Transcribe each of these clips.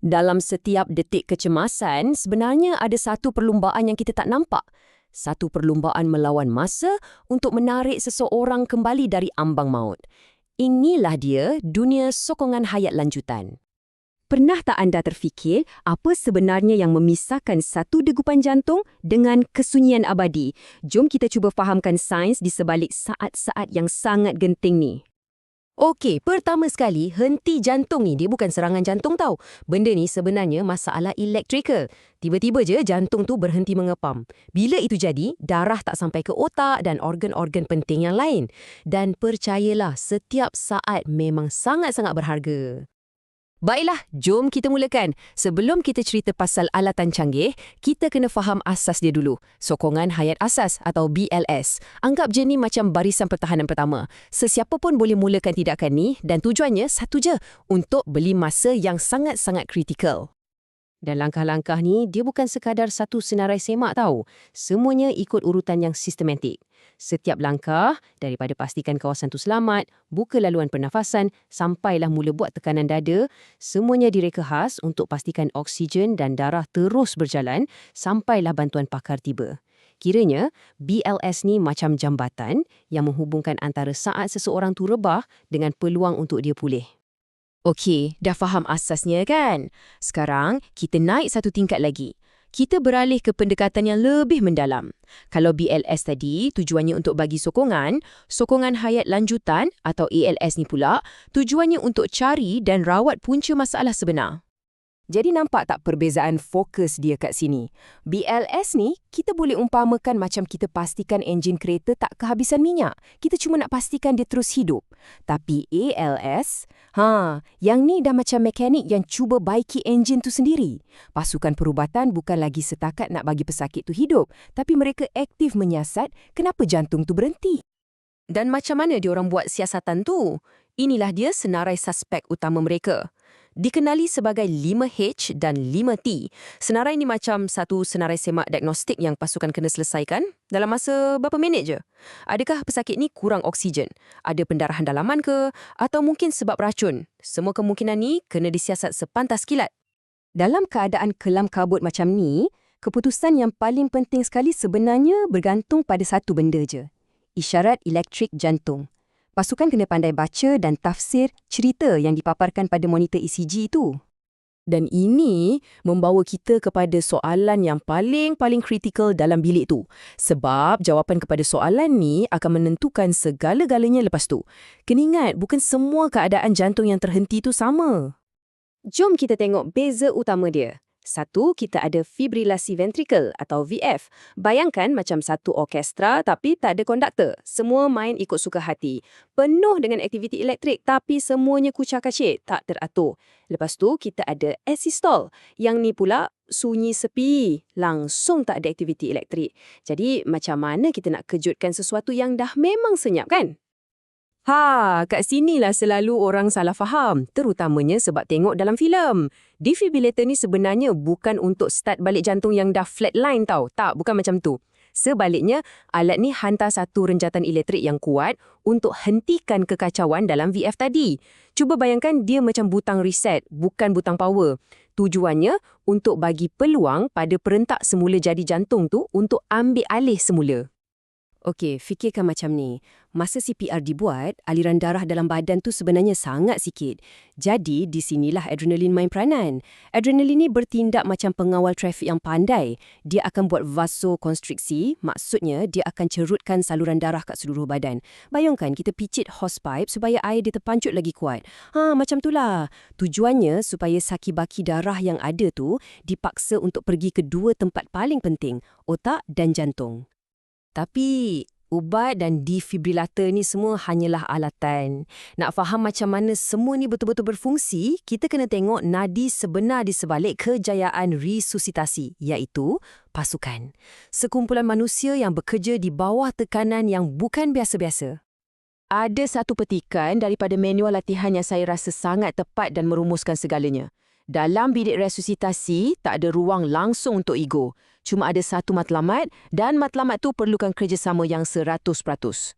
Dalam setiap detik kecemasan, sebenarnya ada satu perlumbaan yang kita tak nampak. Satu perlumbaan melawan masa untuk menarik seseorang kembali dari ambang maut. Inilah dia dunia sokongan hayat lanjutan. Pernah tak anda terfikir apa sebenarnya yang memisahkan satu degupan jantung dengan kesunyian abadi? Jom kita cuba fahamkan sains di sebalik saat-saat yang sangat genting ni. Okey, pertama sekali, henti jantung ni dia bukan serangan jantung tau. Benda ni sebenarnya masalah elektrikal. Tiba-tiba je jantung tu berhenti mengepam. Bila itu jadi, darah tak sampai ke otak dan organ-organ penting yang lain. Dan percayalah, setiap saat memang sangat-sangat berharga. Baiklah, jom kita mulakan. Sebelum kita cerita pasal alatan canggih, kita kena faham asas dia dulu. Sokongan hayat asas atau BLS. Anggap je ni macam barisan pertahanan pertama. Sesiapa pun boleh mulakan tindakan ni dan tujuannya satu je, untuk beli masa yang sangat-sangat kritikal. Dan langkah-langkah ni, dia bukan sekadar satu senarai semak tau. Semuanya ikut urutan yang sistematik. Setiap langkah, daripada pastikan kawasan tu selamat, buka laluan pernafasan, sampailah mula buat tekanan dada, semuanya direka khas untuk pastikan oksigen dan darah terus berjalan sampailah bantuan pakar tiba. Kiranya, BLS ni macam jambatan yang menghubungkan antara saat seseorang tu rebah dengan peluang untuk dia pulih. Okey, dah faham asasnya kan? Sekarang, kita naik satu tingkat lagi. Kita beralih ke pendekatan yang lebih mendalam. Kalau BLS tadi tujuannya untuk bagi sokongan, sokongan hayat lanjutan atau ALS ni pula tujuannya untuk cari dan rawat punca masalah sebenar. Jadi nampak tak perbezaan fokus dia kat sini? BLS ni, kita boleh umpamakan macam kita pastikan enjin kereta tak kehabisan minyak. Kita cuma nak pastikan dia terus hidup. Tapi ALS, ha, yang ni dah macam mekanik yang cuba baiki enjin tu sendiri. Pasukan perubatan bukan lagi setakat nak bagi pesakit tu hidup, tapi mereka aktif menyiasat kenapa jantung tu berhenti. Dan macam mana diorang buat siasatan tu? Inilah dia senarai suspek utama mereka dikenali sebagai 5H dan 5T. Senarai ini macam satu senarai semak diagnostik yang pasukan kena selesaikan dalam masa berapa minit je. Adakah pesakit ni kurang oksigen? Ada pendarahan dalaman ke? Atau mungkin sebab racun? Semua kemungkinan ni kena disiasat sepantas kilat. Dalam keadaan kelam kabut macam ni, keputusan yang paling penting sekali sebenarnya bergantung pada satu benda je. Isyarat elektrik jantung pasukan kena pandai baca dan tafsir cerita yang dipaparkan pada monitor ECG itu. Dan ini membawa kita kepada soalan yang paling-paling kritikal dalam bilik tu. Sebab jawapan kepada soalan ni akan menentukan segala-galanya lepas tu. Kena ingat, bukan semua keadaan jantung yang terhenti tu sama. Jom kita tengok beza utama dia. Satu, kita ada fibrilasi ventrikel atau VF. Bayangkan macam satu orkestra tapi tak ada konduktor. Semua main ikut suka hati. Penuh dengan aktiviti elektrik tapi semuanya kucak-kacik, tak teratur. Lepas tu, kita ada asystole. Yang ni pula sunyi sepi, langsung tak ada aktiviti elektrik. Jadi, macam mana kita nak kejutkan sesuatu yang dah memang senyap kan? Ha, kat sinilah selalu orang salah faham, terutamanya sebab tengok dalam filem. Defibrillator ni sebenarnya bukan untuk start balik jantung yang dah flatline tau. Tak, bukan macam tu. Sebaliknya, alat ni hantar satu renjatan elektrik yang kuat untuk hentikan kekacauan dalam VF tadi. Cuba bayangkan dia macam butang reset, bukan butang power. Tujuannya untuk bagi peluang pada perentak semula jadi jantung tu untuk ambil alih semula. Okey, fikirkan macam ni. Masa CPR dibuat, aliran darah dalam badan tu sebenarnya sangat sikit. Jadi, di sinilah adrenalin main peranan. Adrenalin ni bertindak macam pengawal trafik yang pandai. Dia akan buat vasokonstriksi, maksudnya dia akan cerutkan saluran darah kat seluruh badan. Bayangkan kita picit hosepipe supaya air dia terpancut lagi kuat. Ha, macam itulah. Tujuannya supaya saki-baki darah yang ada tu dipaksa untuk pergi ke dua tempat paling penting, otak dan jantung. Tapi ubat dan defibrillator ni semua hanyalah alatan. Nak faham macam mana semua ni betul-betul berfungsi, kita kena tengok nadi sebenar di sebalik kejayaan resusitasi, iaitu pasukan. Sekumpulan manusia yang bekerja di bawah tekanan yang bukan biasa-biasa. Ada satu petikan daripada manual latihan yang saya rasa sangat tepat dan merumuskan segalanya. Dalam bilik resusitasi, tak ada ruang langsung untuk ego. Cuma ada satu matlamat dan matlamat tu perlukan kerjasama yang seratus peratus.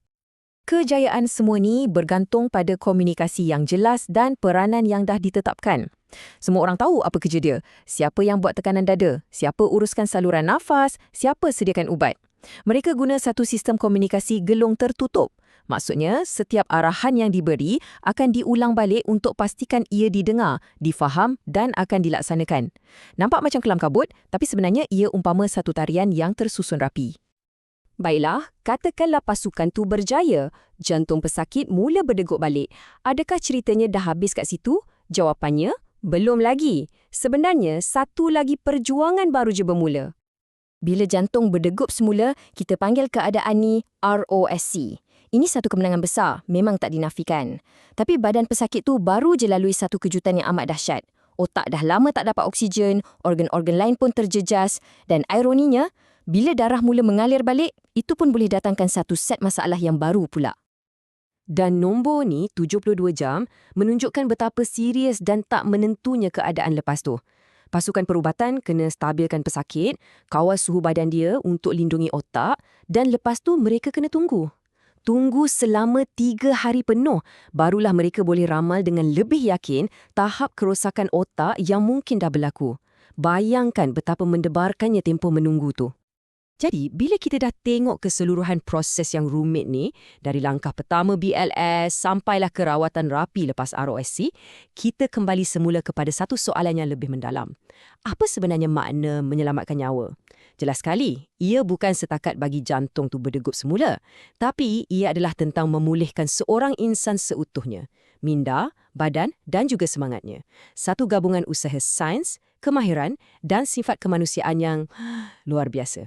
Kejayaan semua ni bergantung pada komunikasi yang jelas dan peranan yang dah ditetapkan. Semua orang tahu apa kerja dia, siapa yang buat tekanan dada, siapa uruskan saluran nafas, siapa sediakan ubat. Mereka guna satu sistem komunikasi gelung tertutup. Maksudnya, setiap arahan yang diberi akan diulang balik untuk pastikan ia didengar, difaham dan akan dilaksanakan. Nampak macam kelam kabut, tapi sebenarnya ia umpama satu tarian yang tersusun rapi. Baiklah, katakanlah pasukan tu berjaya. Jantung pesakit mula berdegup balik. Adakah ceritanya dah habis kat situ? Jawapannya, belum lagi. Sebenarnya, satu lagi perjuangan baru je bermula. Bila jantung berdegup semula, kita panggil keadaan ni ROSC. Ini satu kemenangan besar, memang tak dinafikan. Tapi badan pesakit tu baru je lalui satu kejutan yang amat dahsyat. Otak dah lama tak dapat oksigen, organ-organ lain pun terjejas dan ironinya, bila darah mula mengalir balik, itu pun boleh datangkan satu set masalah yang baru pula. Dan nombor ni, 72 jam, menunjukkan betapa serius dan tak menentunya keadaan lepas tu. Pasukan perubatan kena stabilkan pesakit, kawal suhu badan dia untuk lindungi otak dan lepas tu mereka kena tunggu. Tunggu selama tiga hari penuh, barulah mereka boleh ramal dengan lebih yakin tahap kerosakan otak yang mungkin dah berlaku. Bayangkan betapa mendebarkannya tempoh menunggu tu. Jadi, bila kita dah tengok keseluruhan proses yang rumit ni, dari langkah pertama BLS sampailah ke rawatan rapi lepas ROSC, kita kembali semula kepada satu soalan yang lebih mendalam. Apa sebenarnya makna menyelamatkan nyawa? Jelas sekali, ia bukan setakat bagi jantung tu berdegup semula, tapi ia adalah tentang memulihkan seorang insan seutuhnya, minda, badan dan juga semangatnya. Satu gabungan usaha sains, kemahiran dan sifat kemanusiaan yang luar biasa.